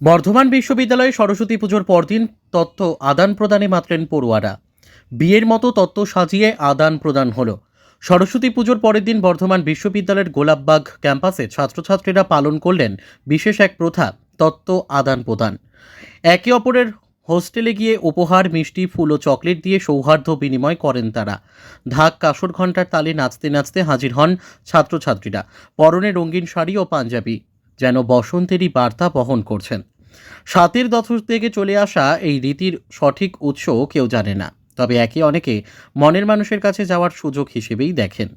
বর্ধমান বিশ্ববিদ্যালয়ে সরস্বতী পুজোর পরদিন তথ্য আদান প্রদানে মাতলেন পড়ুয়ারা। বিয়ের মতো তত্ত্ব সাজিয়ে আদান প্রদান হলো। সরস্বতী পুজোর পরের দিন বর্ধমান বিশ্ববিদ্যালয়ের গোলাপবাগ ক্যাম্পাসে ছাত্রছাত্রীরা পালন করলেন বিশেষ এক প্রথা, তত্ত্ব আদান প্রদান। একে অপরের হোস্টেলে গিয়ে উপহার, মিষ্টি, ফুল ও চকলেট দিয়ে সৌহার্দ্য বিনিময় করেন তারা। ঢাক, কাসর, ঘণ্টার তালে নাচতে নাচতে হাজির হন ছাত্রছাত্রীরা। পরনে রঙিন শাড়ি ও পাঞ্জাবি। যেন বসন্তেরই বার্তা বহন করছেন। সাতের দশক থেকে চলে আসা এই রীতির সঠিক উৎস কেউ জানে না, তবে একে অনেকে মনের মানুষের কাছে যাওয়ার সুযোগ হিসেবেই দেখেন।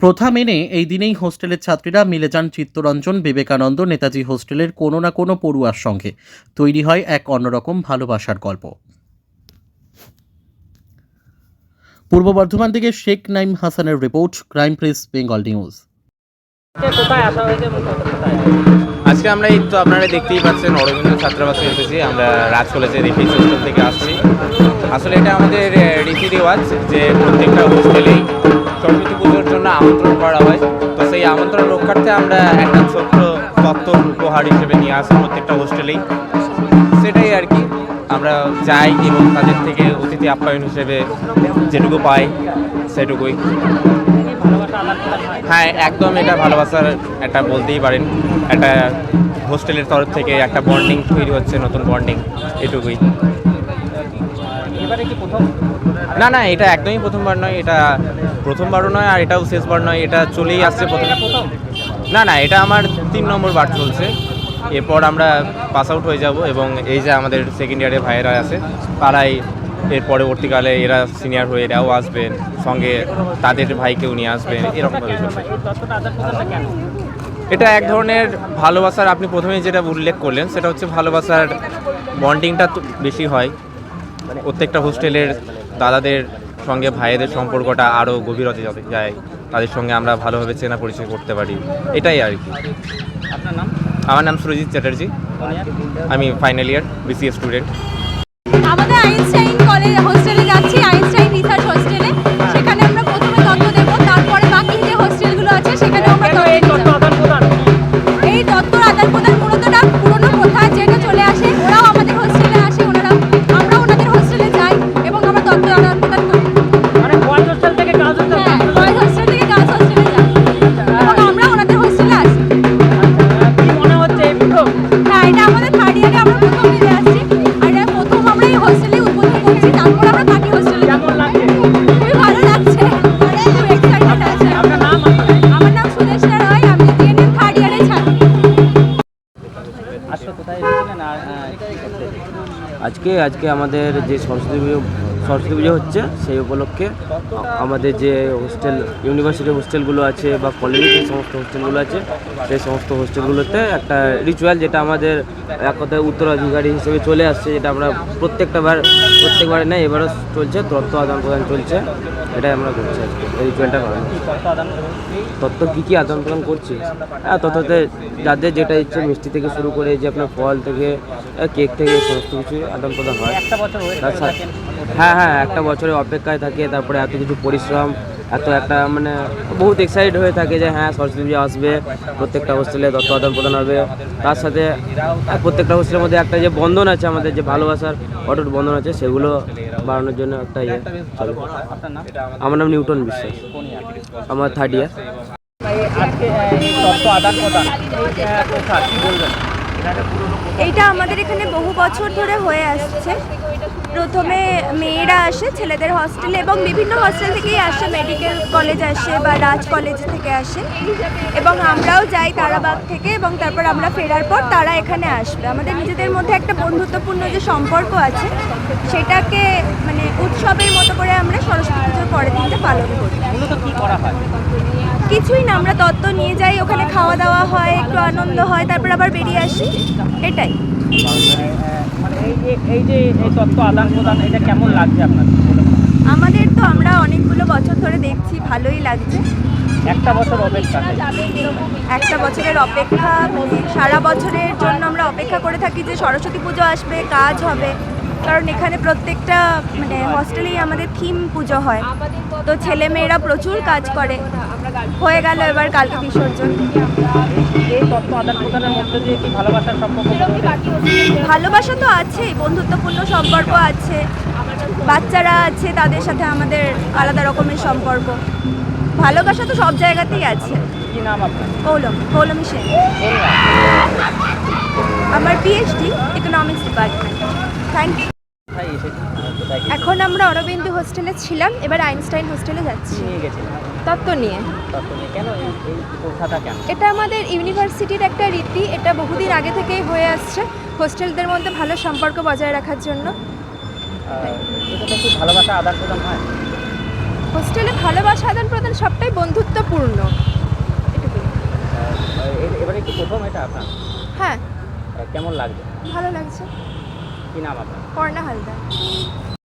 প্রথা মেনে এই দিনেই হোস্টেলের ছাত্রীরা মিলে যান চিত্তরঞ্জন বিবেকানন্দ নেতাজি হোস্টেলের কোনো না কোনো পড়ুয়ার সঙ্গে। তৈরি হয় এক অন্যরকম ভালোবাসার গল্প। পূর্ব বর্ধমান থেকে শেখ নাইম হাসানের report, crime press, Bengal news. আজকে আমরা এই তো আপনারা দেখতেই পাচ্ছেন অরবিন্দ ছাত্রাবাসে এসেছি। আমরা রাজ কলেজের রিফিস হোস্টেল থেকে আসছি। আসলে এটা আমাদের রীতি রেওয়াজ যে প্রত্যেকটা হোস্টেলেই সরস্বতী পুজোর জন্য আমন্ত্রণ করা হয়। তো সেই আমন্ত্রণ রক্ষার্থে আমরা একটা ছোট্ট তত্ত্ব উপহার হিসেবে নিয়ে আসি প্রত্যেকটা হোস্টেলেই সেটাই আর কি। আমরা যাই এবং তাদের থেকে অতিথি আপ্যায়ন হিসেবে যেটুকু পাই, সেটুকুই। হয় একদম এটা ভালোবাসার একটা বলতেই পারেন। একটা হোস্টেলের তরফ থেকে একটা বন্ডিং তৈরি হচ্ছে নতুন বন্ডিং এটুকুই। না না এটা একদমই প্রথমবার নয় এটা প্রথমবারও নয় আর এটাও শেষবার নয় এটা চলেই আসছে প্রথম প্রথম? না না এটা আমার তিন নম্বর বার চলছে। এরপর আমরা পাস আউট হয়ে যাব এবং এই যে আমাদের সেকেন্ড ইয়ারে ভাইয়েরা আছে তারাই এর পরবর্তীকালে এরা সিনিয়র হয়ে এরাও আসবেন সঙ্গে তাদের ভাইকেও নিয়ে আসবেন এরকমভাবে কেন এটা এক ধরনের ভালোবাসার আপনি প্রথমে যেটা উল্লেখ করলেন সেটা হচ্ছে ভালোবাসার বন্ডিংটা তো বেশি হয়। প্রত্যেকটা হোস্টেলের দাদাদের সঙ্গে ভাইয়েদের সম্পর্কটা আরও গভীরতে যাতে যায়। তাদের সঙ্গে আমরা ভালোভাবে চেনা পরিচয় করতে পারি। এটাই আর কি। আপনার নাম? আমার নাম সুরজিৎ চ্যাটার্জি। আমি ফাইনাল ইয়ার বিসিএস স্টুডেন্ট আমাদের কলেজ হোস্টেলে যাচ্ছি আজকে আজকে আমাদের যে সরস্বতী পুজো সরস্বতী পুজো হচ্ছে, সেই উপলক্ষে আমাদের যে হোস্টেল ইউনিভার্সিটি হোস্টেলগুলো আছে বা কলেজের যে সমস্ত হোস্টেলগুলো আছে, সেই সমস্ত হোস্টেলগুলোতে একটা রিচুয়াল যেটা আমাদের এক কথায় উত্তরাধিকারী হিসেবে চলে আসছে, যেটা আমরা প্রত্যেকটা বার প্রত্যেকবারে নেই এবারও চলছে তথ্য আদান প্রদান চলছে, এটাই আমরা করছি আজকে, এই রিচুয়ালটা করানো কি তত্ত্ব তত্ত্ব কী কী আদান প্রদান করছি? হ্যাঁ তত্ত্বতে যাদের যেটা ইচ্ছে মিষ্টি থেকে শুরু করে, যে আপনার ফল থেকে কেক থেকে, সমস্ত কিছু আদান প্রদান হয়। তার সাথে- হ্যাঁ হ্যাঁ একটা বছরের অপেক্ষায় থাকে, তারপরে এত কিছু পরিশ্রম, এত একটা মানে বহুত এক্সাইটেড হয়ে থাকে যে হ্যাঁ সরস্বতী পুজো আসবে, প্রত্যেকটা হোস্টেলে তত্ত্ব আদান প্রদান হবে। তার সাথে প্রত্যেকটা হোস্টেলের মধ্যে একটা যে বন্ধন আছে, আমাদের যে ভালোবাসার অটুট বন্ধন আছে, সেগুলো বাড়ানোর জন্য একটা ইয়ে আমার নাম নিউটন বিশ্বাস। আমার থার্ড ইয়ার আজকে এইটা আমাদের এখানে বহু বছর ধরে হয়ে আসছে। প্রথমে মেয়েরা আসে ছেলেদের হস্টেলে এবং বিভিন্ন হস্টেল থেকেই আসে মেডিকেল কলেজ আসে বা রাজ কলেজ থেকে আসে। এবং আমরাও যাই তারাবাগ থেকে এবং তারপর আমরা ফেরার পর তারা এখানে আসবে। আমাদের নিজেদের মধ্যে একটা বন্ধুত্বপূর্ণ যে সম্পর্ক আছে সেটাকে মানে উৎসবের মতো করে আমরা সরস্বতী পুজোর পরের দিনটা পালন করি। কিছুই না আমরা তত্ত্ব নিয়ে যাই ওখানে খাওয়া দাওয়া হয় একটু আনন্দ হয় তারপর আবার বেরিয়ে আসি। এটাই। মানে এই যে এই যে এই তত্ত্ব আদান প্রদান এটা কেমন লাগছে আপনার আমাদের তো আমরা অনেকগুলো বছর ধরে দেখছি ভালোই লাগছে। একটা বছর অপেক্ষা। একটা বছরের অপেক্ষা সারা বছরের জন্য আমরা অপেক্ষা করে থাকি যে সরস্বতী পুজো আসবে কাজ হবে। কারণ এখানে প্রত্যেকটা মানে হস্টেলেই আমাদের থিম পুজো হয়। তো ছেলে মেয়েরা প্রচুর কাজ করে। হয়ে গেল এবার কালকে বিসর্জন? ভালোবাসা তো আছেই, বন্ধুত্বপূর্ণ সম্পর্ক আছে। বাচ্চারা আছে, তাদের সাথে আমাদের আলাদা রকমের সম্পর্ক। ভালোবাসা তো সব জায়গাতেই আছে। কৌলম কৌলমী সেন। আমার PhD economics department thank you এখন আমরা অরবিন্দু হোস্টেলে ছিলাম এবার আইনস্টাইন হোস্টেলে যাচ্ছি। তত্ত্ব নিয়ে। এটা আমাদের ইউনিভার্সিটির একটা রীতি এটা বহুদিন আগে থেকেই হয়ে আসছে হোস্টেলদের মধ্যে ভালো সম্পর্ক বজায় রাখার জন্য। ভালোবাসা আদান প্রদান হয়। হোস্টেলে ভালোবাসা আদান প্রদান সবটাই বন্ধুত্বপূর্ণ। এবারে কি প্রথম এটা আপনার? হ্যাঁ। কেমন লাগছে? ভালো লাগছে। কি নাম আপনার? পর্ণা হালদার।